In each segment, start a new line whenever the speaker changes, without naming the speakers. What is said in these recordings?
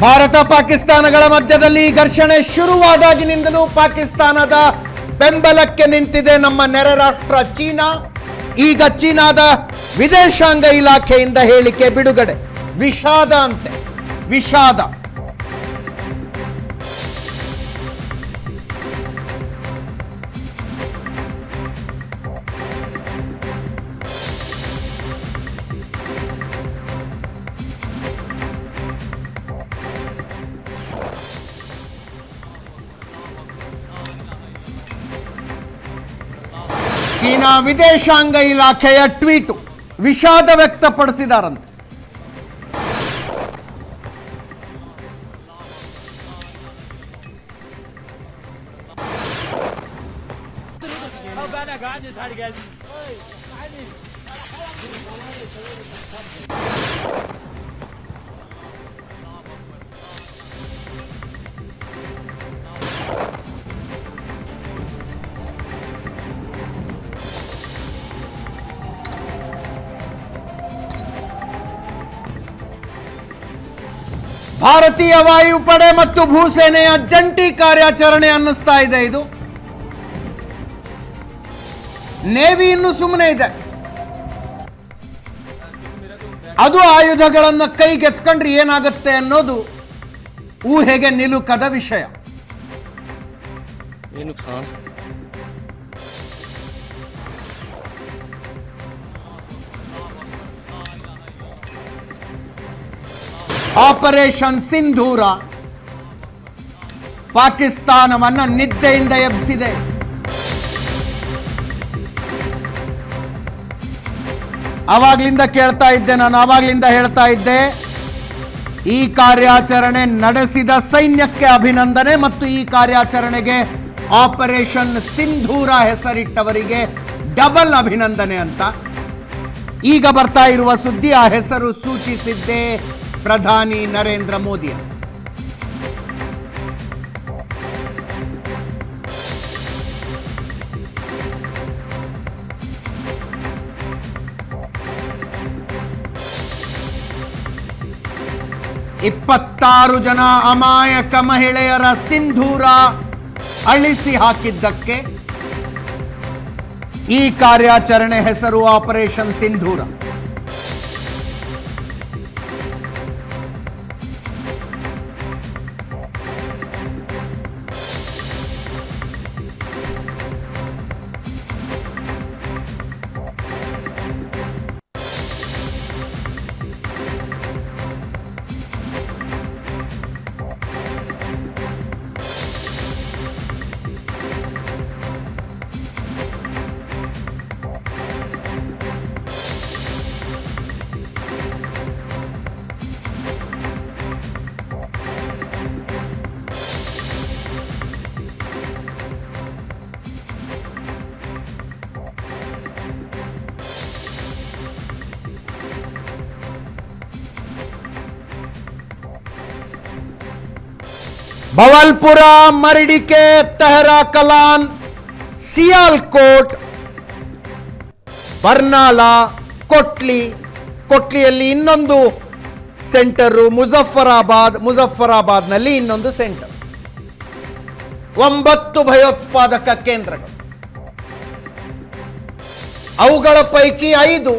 ಭಾರತ ಪಾಕಿಸ್ತಾನಗಳ ಮಧ್ಯದಲ್ಲಿ ಘರ್ಷಣೆ ಶುರುವಾದಾಗಿನಿಂದಲೂ ಪಾಕಿಸ್ತಾನದ ಬೆಂಬಲಕ್ಕೆ ನಿಂತಿದೆ ನಮ್ಮ ನೆರೆ ರಾಷ್ಟ್ರ ಚೀನಾ. ಈಗ ಚೀನಾದ ವಿದೇಶಾಂಗ ಇಲಾಖೆಯಿಂದ ಹೇಳಿಕೆ ಬಿಡುಗಡೆ. ವಿಷಾದ ಅಂತೆ. ವಿಷಾದ. ಚೀನಾ ವಿದೇಶಾಂಗ ಇಲಾಖೆಯ ಟ್ವೀಟು ವಿಷಾದ ವ್ಯಕ್ತಪಡಿಸಿದಾರಂತೆ. ಭಾರತೀಯ ವಾಯುಪಡೆ ಮತ್ತು ಭೂಸೇನೆಯ ಜಂಟಿ ಕಾರ್ಯಾಚರಣೆ ಅನ್ನಿಸ್ತಾ ಇದೆ ಇದು. ನೇವಿ ಇನ್ನು ಸುಮ್ಮನೆ ಇದೆ. ಅದು ಆಯುಧಗಳನ್ನು ಕೈಗೆತ್ಕೊಂಡ್ರೆ ಏನಾಗುತ್ತೆ ಅನ್ನೋದು ಊಹೆಗೆ ನಿಲುಕದ ವಿಷಯ. ಆಪರೇಷನ್ ಸಿಂಧೂರ ಪಾಕಿಸ್ತಾನವನ್ನು ನಿದ್ದೆಯಿಂದ ಎಬ್ಬಿಸಿದೆ ಆವಾಗ್ಲಿಂದ ಕೇಳ್ತಾ ಇದ್ದೆ ನಾನು ಆವಾಗ್ಲಿಂದ ಹೇಳ್ತಾ ಇದ್ದೆ, ಈ ಕಾರ್ಯಾಚರಣೆ ನಡೆಸಿದ ಸೈನ್ಯಕ್ಕೆ ಅಭಿನಂದನೆ ಮತ್ತು ಈ ಕಾರ್ಯಾಚರಣೆಗೆ ಆಪರೇಷನ್ ಸಿಂಧೂರ ಹೆಸರಿಟ್ಟವರಿಗೆ ಡಬಲ್ ಅಭಿನಂದನೆ ಅಂತ. ಈಗ ಬರ್ತಾ ಇರುವ ಸುದ್ದಿ, ಆ ಹೆಸರು ಸೂಚಿಸಿದ್ದೇ ಪ್ರಧಾನಿ ನರೇಂದ್ರ ಮೋದಿ ಅಂತ. ಇಪ್ಪತ್ತಾರು ಜನ ಅಮಾಯಕ ಮಹಿಳೆಯರ ಸಿಂಧೂರ ಅಳಿಸಿ ಹಾಕಿದ್ದಕ್ಕೆ ಈ ಕಾರ್ಯಾಚರಣೆ ಹೆಸರು ಆಪರೇಷನ್ ಸಿಂಧೂರ ಭವಲ್ಪುರ ಮರಡಿಕೆ, ತೆಹರಾ, ಕಲಾನ್, ಸಿಯಾಲ್ಕೋಟ್, ಬರ್ನಾಲಾ, ಕೊಟ್ಲಿ. ಕೊಟ್ಲಿಯಲ್ಲಿ ಇನ್ನೊಂದು ಸೆಂಟರು, ಮುಜಫರಾಬಾದ್, ಮುಜಫರಾಬಾದ್ನಲ್ಲಿ ಇನ್ನೊಂದು ಸೆಂಟರ್. ಒಂಬತ್ತು ಭಯೋತ್ಪಾದಕ ಕೇಂದ್ರಗಳು. ಅವುಗಳ ಪೈಕಿ ಐದು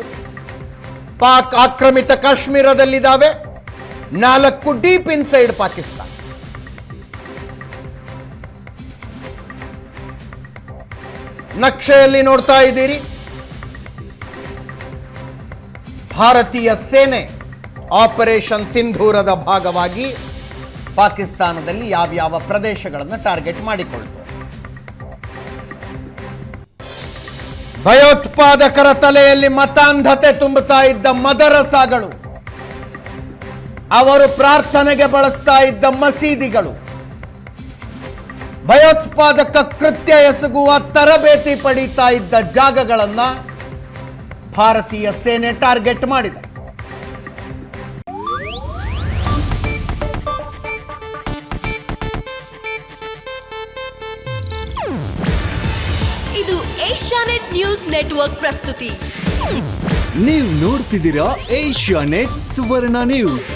ಪಾಕ್ ಆಕ್ರಮಿತ ಕಾಶ್ಮೀರದಲ್ಲಿದ್ದಾವೆ. ನಾಲ್ಕು ಡೀಪ್ ಇನ್ಸೈಡ್ ಪಾಕಿಸ್ತಾನ. ನಕ್ಷೆಯಲ್ಲಿ ನೋಡ್ತಾ ಇದ್ದೀರಿ. ಭಾರತೀಯ ಸೇನೆ ಆಪರೇಷನ್ ಸಿಂಧೂರದ ಭಾಗವಾಗಿ ಪಾಕಿಸ್ತಾನದಲ್ಲಿ ಯಾವ್ಯಾವ ಪ್ರದೇಶಗಳನ್ನು ಟಾರ್ಗೆಟ್ ಮಾಡಿಕೊಳ್ತು. ಭಯೋತ್ಪಾದಕರ ತಲೆಯಲ್ಲಿ ಮತಾಂಧತೆ ತುಂಬುತ್ತಾ ಇದ್ದ ಮದರಸಾಗಳು ಅವರು ಪ್ರಾರ್ಥನೆಗೆ ಬಳಸ್ತಾ ಇದ್ದ ಮಸೀದಿಗಳು. ಭಯೋತ್ಪಾದಕ ಕೃತ್ಯ ಎಸಗುವ ತರಬೇತಿ ಪಡೀತಾ ಇದ್ದ ಜಾಗಗಳನ್ನ ಭಾರತೀಯ ಸೇನೆ ಟಾರ್ಗೆಟ್ ಮಾಡಿದೆ.
ಇದು ಏಷ್ಯಾನೆಟ್ ನ್ಯೂಸ್ ನೆಟ್ವರ್ಕ್ ಪ್ರಸ್ತುತಿ.
ನೀವು ನೋಡ್ತಿದ್ದೀರಾ ಏಷ್ಯಾ ನೆಟ್ ಸುವರ್ಣ ನ್ಯೂಸ್.